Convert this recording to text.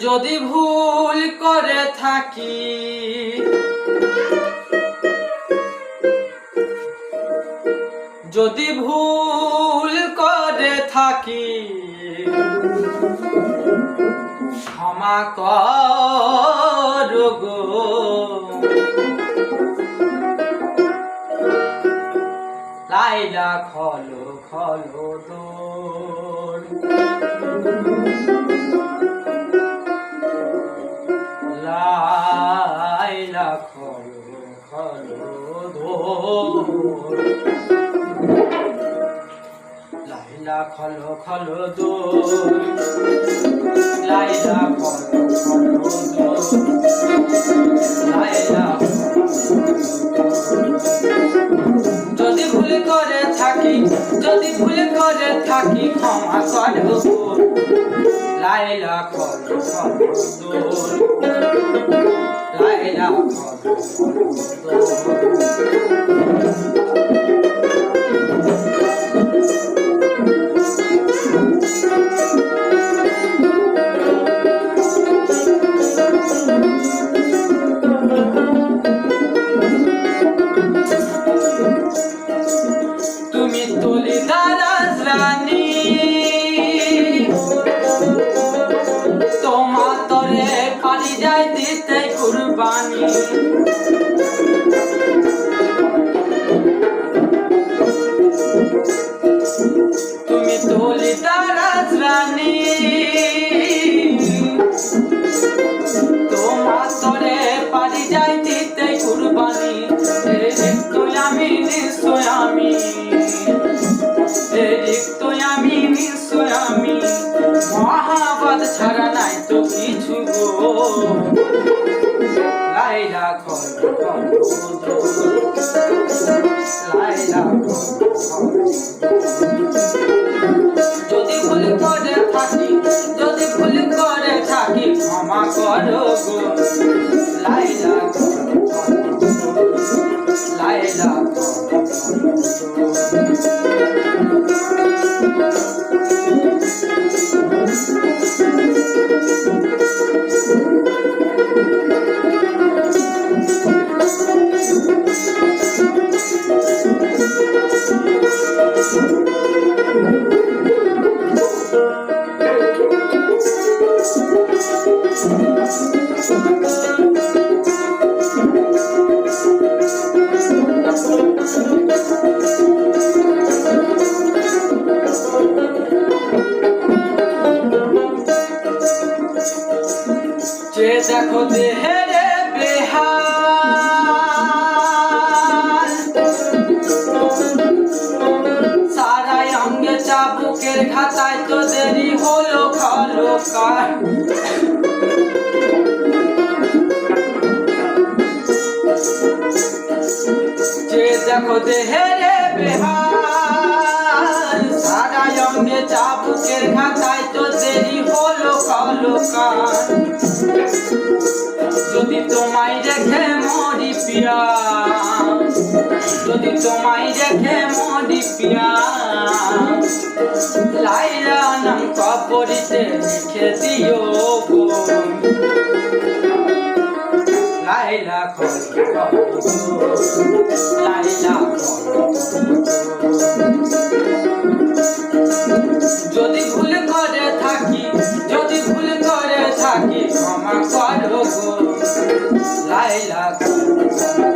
যদি ভুল করে থাকি। যদি ভুল করে থাকি, ক্ষমা কর গো। লাইলা খলো খলো দোর লাইলা খলো খলো দোর লাইলা খলো খলো লাইলা যদি ভুল করে থাকি, যদি ভুল করে থাকি, ক্ষমা করো। লাইলা দোর লাইলা খলো লাইলা খল খল লাইলা যদি যে দেখো দেহেরে বেহাল। সারাই অঙ্গে চাবুকের খাতায় তো দেরি হলো খলকার যে দেখো দেহেরে বেহাল। সারাই অঙ্গে চাবুকের খাতায় তো দেরি হলো খলকার যদি পিয়া যদি তোমায় রেখে মরি পিয়া লাইলা নাম কবরিতে লিখে দিও লাইলা লাইলা যদি ভুল করে থাকি, যদি ভুল করে থাকি, ক্ষমা করো Laila